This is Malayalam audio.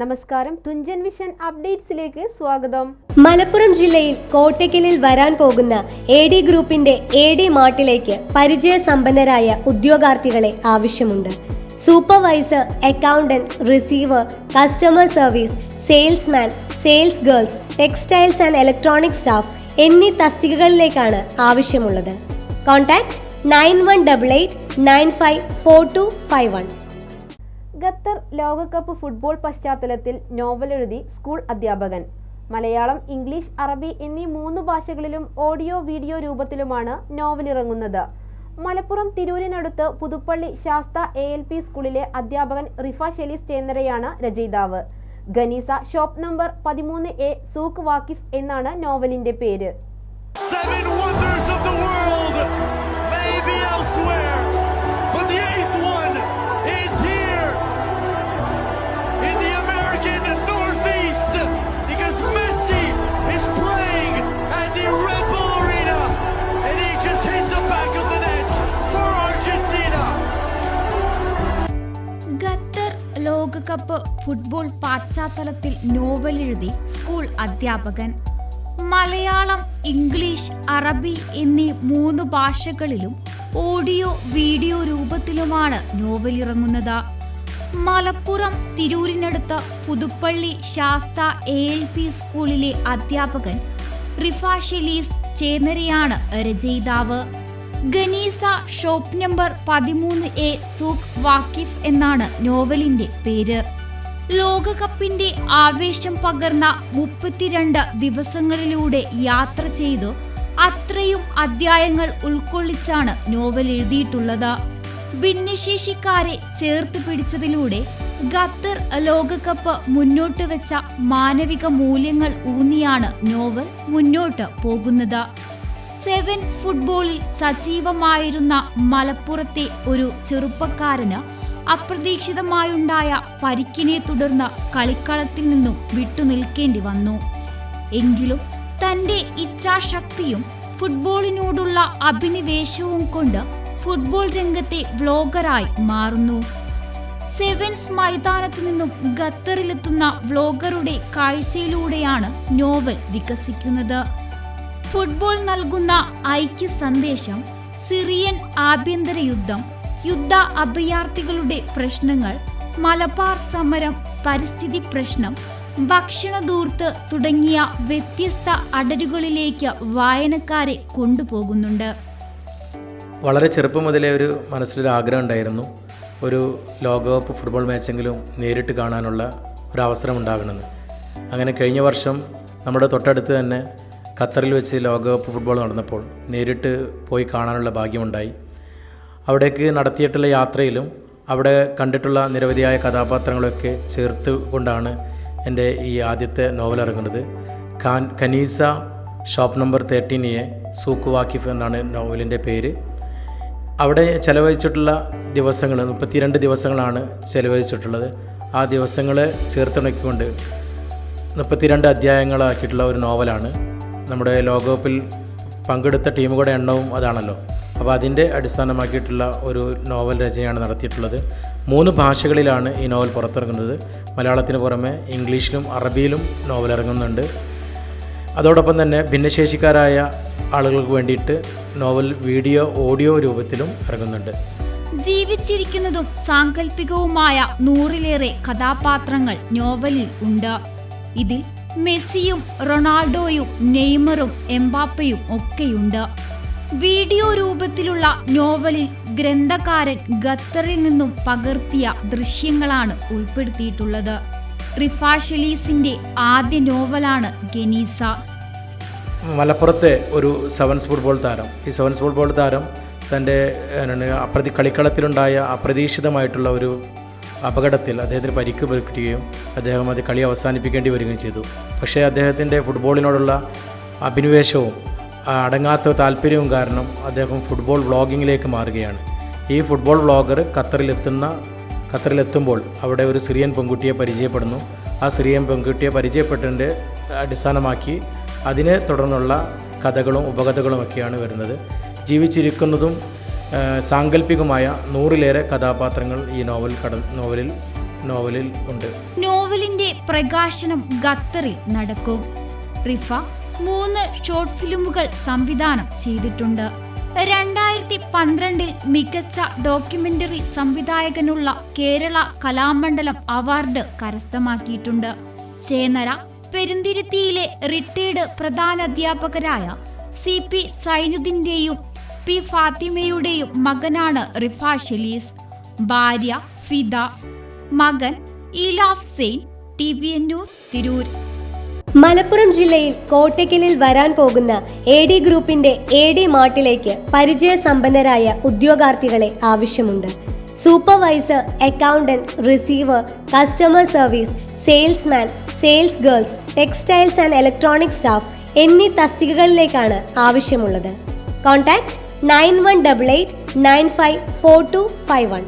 നമസ്കാരം. തുഞ്ചൻ വിഷൻ അപ്ഡേറ്റ്സിലേക്ക് സ്വാഗതം. മലപ്പുറം ജില്ലയിൽ കോട്ടയ്ക്കലിൽ വരാൻ പോകുന്ന എ ഡി ഗ്രൂപ്പിന്റെ എ ഡി മാർട്ടിലേക്ക് പരിചയസമ്പന്നരായ ഉദ്യോഗാർത്ഥികളെ ആവശ്യമുണ്ട്. Supervisor accountant receiver customer service salesman sales girls textiles and electronic staff എന്നീ തസ്തികകളിലേക്കാണ് ആവശ്യമുള്ളത്. Contact nine one double eight nine five four two five one. Qatar ലോകകപ്പ് ഫുട്ബോൾ പശ്ചാത്തലത്തിൽ നോവൽ എഴുതി സ്കൂൾ അധ്യാപകൻ. മലയാളം ഇംഗ്ലീഷ് അറബി എന്നീ മൂന്ന് ഭാഷകളിലും ഓഡിയോ വീഡിയോ രൂപത്തിലുമാണ് നോവൽ ഇറങ്ങുന്നത് Malappuram തിരൂരിനടുത്ത് Puthuppalli Sastha A L P സ്കൂളിലെ അധ്യാപകൻ റിഫ ഷെലീസ് ചേന്നരയാണ് രചയിതാവ്. ഗനീസ ഷോപ്പ് നമ്പർ പതിമൂന്ന് എ സൂഖ് വാക്കിഫ് എന്നാണ് നോവലിന്റെ പേര്. Seven wonders of the world. ലോകകപ്പ് ഫുട്ബോൾ പശ്ചാത്തലത്തിൽ എഴുതി സ്കൂൾ അധ്യാപകൻ. മലയാളം ഇംഗ്ലീഷ് അറബി എന്നീ മൂന്ന് ഭാഷകളിലും ഓഡിയോ വീഡിയോ രൂപത്തിലുമാണ് നോവൽ ഇറങ്ങുന്നത്. Malappuram തിരൂരിനടുത്ത് Puthuppalli Sastha A L P സ്കൂളിലെ അധ്യാപകൻ റിഫ ചേന്നരയാണ് രചയിതാവ്. ഗനീസ ഷോപ്പ് നമ്പർ പതിമൂന്ന് എ സൂഖ് വാക്കിഫ് എന്നാണ് നോവലിന്റെ പേര്. ലോകകപ്പിന്റെ ആവേശം പകർന്ന മുപ്പത്തിരണ്ട് ദിവസങ്ങളിലൂടെ യാത്ര ചെയ്തു അത്രയും അധ്യായങ്ങൾ ഉൾക്കൊള്ളിച്ചാണ് നോവൽ എഴുതിയിട്ടുള്ളത്. ഭിന്നശേഷിക്കാരെ ചേർത്ത് പിടിച്ചതിലൂടെ ഖത്തർ ലോകകപ്പ് മുന്നോട്ട് വെച്ച മാനവിക മൂല്യങ്ങൾ ഊന്നിയാണ് നോവൽ മുന്നോട്ട് പോകുന്നത്. സെവൻസ് ഫുട്ബോളിൽ സജീവമായിരുന്ന മലപ്പുറത്തെ ഒരു ചെറുപ്പക്കാരന് അപ്രതീക്ഷിതമായുണ്ടായ പരിക്കിനെ തുടർന്ന് കളിക്കളത്തിൽ നിന്നും വിട്ടുനിൽക്കേണ്ടി വന്നു. എങ്കിലും തന്റെ ഇച്ഛാശക്തിയും ഫുട്ബോളിനോടുള്ള അഭിനിവേശവും കൊണ്ട് ഫുട്ബോൾ രംഗത്തെ വ്ലോഗറായി മാറുന്നു. സെവൻസ് മൈതാനത്തു നിന്നും ഖത്തറിലെത്തുന്ന വ്ലോഗറുടെ കാഴ്ചയിലൂടെയാണ് നോവൽ വികസിക്കുന്നത്. ഫുട്ബോൾ നൽകുന്ന ഐക്യ സന്ദേശം സിറിയൻ ആഭ്യന്തര യുദ്ധം യുദ്ധ അഭയാർത്ഥികളുടെ പ്രശ്നങ്ങൾ മലബാർ സമരം പരിസ്ഥിതി പ്രശ്നം ഭക്ഷണദൂർത്ത് തുടങ്ങിയ വ്യത്യസ്ത അടരുകളിലേക്ക് വായനക്കാരെ കൊണ്ടുപോകുന്നുണ്ട്. വളരെ ചെറുപ്പം മുതലേ ഒരു മനസ്സിലൊരു ആഗ്രഹം ഉണ്ടായിരുന്നു. ഒരു ലോകകപ്പ് ഫുട്ബോൾ മാച്ചെങ്കിലും നേരിട്ട് കാണാനുള്ള ഒരു അവസരം ഉണ്ടാകണമെന്ന്. അങ്ങനെ കഴിഞ്ഞ വർഷം നമ്മുടെ തൊട്ടടുത്ത് തന്നെ ഖത്തറിൽ വെച്ച് ലോകകപ്പ് ഫുട്ബോൾ നടന്നപ്പോൾ നേരിട്ട് പോയി കാണാനുള്ള ഭാഗ്യമുണ്ടായി. അവിടേക്ക് നടത്തിയിട്ടുള്ള യാത്രയിലും അവിടെ കണ്ടിട്ടുള്ള നിരവധിയായ കഥാപാത്രങ്ങളൊക്കെ ചേർത്ത് കൊണ്ടാണ് എന്റെ ഈ ആദ്യത്തെ നോവൽ ഇറങ്ങുന്നത്. Khan Khaneesa shop number thirteen A Souq Waqif എന്നാണ് നോവലിന്റെ പേര്. അവിടെ ചെലവഴിച്ചിട്ടുള്ള ദിവസങ്ങൾ മുപ്പത്തിരണ്ട് ദിവസങ്ങളാണ് ചെലവഴിച്ചിട്ടുള്ളത്. ആ ദിവസങ്ങളെ ചേർത്തിണക്കിക്കൊണ്ട് മുപ്പത്തിരണ്ട് അധ്യായങ്ങളാക്കിയിട്ടുള്ള ഒരു നോവലാണ്. നമ്മുടെ ലോകകപ്പിൽ പങ്കെടുത്ത ടീമുകളുടെ എണ്ണവും അതാണല്ലോ. അപ്പോൾ അതിന്റെ അടിസ്ഥാനമാക്കിയിട്ടുള്ള ഒരു നോവൽ രചനയാണ് നടത്തിയിട്ടുള്ളത്. മൂന്ന് ഭാഷകളിലാണ് ഈ നോവൽ പുറത്തിറങ്ങുന്നത്. മലയാളത്തിന് പുറമെ ഇംഗ്ലീഷിലും അറബിയിലും നോവൽ ഇറങ്ങുന്നുണ്ട്. അതോടൊപ്പം തന്നെ ഭിന്നശേഷിക്കാരായ ആളുകൾക്ക് വേണ്ടിയിട്ട് നോവൽ വീഡിയോ ഓഡിയോ രൂപത്തിലും ഇറങ്ങുന്നുണ്ട്. ജീവിച്ചിരിക്കുന്നതും സാങ്കല്പികവുമായ നൂറിലേറെ കഥാപാത്രങ്ങൾ നോവലിൽ ഉണ്ട്. ഇതിൽ മെസ്സിയും റൊണാൾഡോയും നെയ്മറും എംബാപ്പയും ഒക്കെയുണ്ട്. വീഡിയോ രൂപത്തിലുള്ള നോവലിൽ ഗ്രന്ഥകാരൻ ഖത്തറിൽ നിന്നും പകർത്തിയ ദൃശ്യങ്ങളാണ് ഉൾപ്പെടുത്തിയിട്ടുള്ളത്. റിഫാഷലീസിന്റെ ആദ്യ നോവലാണ് ഗനീസ. മലപ്പുറത്തെ ഒരു സെവൻസ് ഫുട്ബോൾ താരം. ഈ സെവൻസ് ഫുട്ബോൾ താരം തന്റെ അപ്രതി കളിക്കളത്തിലുണ്ടായ അപ്രതീക്ഷിതമായിട്ടുള്ള ഒരു അപകടത്തിൽ അദ്ദേഹത്തിന് പരിക്ക് പറ്റുകയും അദ്ദേഹം അത് കളി അവസാനിപ്പിക്കേണ്ടി വരികയും ചെയ്തു. പക്ഷേ അദ്ദേഹത്തിന്റെ ഫുട്ബോളിനോടുള്ള അഭിനിവേശവും അടങ്ങാത്ത താല്പര്യവും കാരണം അദ്ദേഹം ഫുട്ബോൾ വ്ളോഗിങ്ങിലേക്ക് മാറുകയാണ്. ഈ ഫുട്ബോൾ വ്ളോഗർ ഖത്തറിലെത്തുന്ന ഖത്തറിലെത്തുമ്പോൾ അവിടെ ഒരു സിറിയൻ പെൺകുട്ടിയെ പരിചയപ്പെടുന്നു. ആ സിറിയൻ പെൺകുട്ടിയെ പരിചയപ്പെട്ടതിന്റെ അടിസ്ഥാനമാക്കി അതിനെ തുടർന്നുള്ള കഥകളും ഉപകഥകളുമൊക്കെയാണ് വരുന്നത്. ജീവിച്ചിരിക്കുന്നതും സാങ്കല്പികമായ നൂറിലേറെ കഥാപാത്രങ്ങൾ ഈ നോവൽ കട നോവലിൽ നോവലിൽ ഉണ്ട്. നോവലിന്റെ പ്രകാശനം ഖത്തറിൽ നടക്കും. റിഫ മൂന്ന് ഷോർട്ട് ഫിലിമുകൾ സംവിധാനം ചെയ്തിട്ടുണ്ട്. രണ്ടായിരത്തി പന്ത്രണ്ടിൽ മികച്ച ഡോക്യുമെന്ററി സംവിധായകനുള്ള കേരള കലാമണ്ഡലം അവാർഡ് കരസ്ഥമാക്കിയിട്ടുണ്ട്. ചേന്നര പെരുന്തിരുത്തിയിലെ റിട്ടയർഡ് പ്രധാനാധ്യാപകരായ സി പി സൈനുദ്ദീന്റെയും പി ഫാത്തിമയുടെയും മകനാണ് റിഫാ ഷെലീസ്. ഭാര്യ ഫിദ. മകൻ Ilaf Zain T V N news Tirur. Malappuram ജില്ലയിൽ കോട്ടയ്ക്കലിൽ വരാൻ പോകുന്ന എ ഡി ഗ്രൂപ്പിന്റെ എ ഡി മാർട്ടിലേക്ക് പരിചയസമ്പന്നരായ ഉദ്യോഗാർത്ഥികളെ ആവശ്യമുണ്ട്. Supervisor accountant receiver customer service salesman sales girls textiles and electronic staff എന്നീ തസ്തികകളിലേക്കാണ് ആവശ്യമുള്ളത്. Contact nine one double eight nine five four two five one.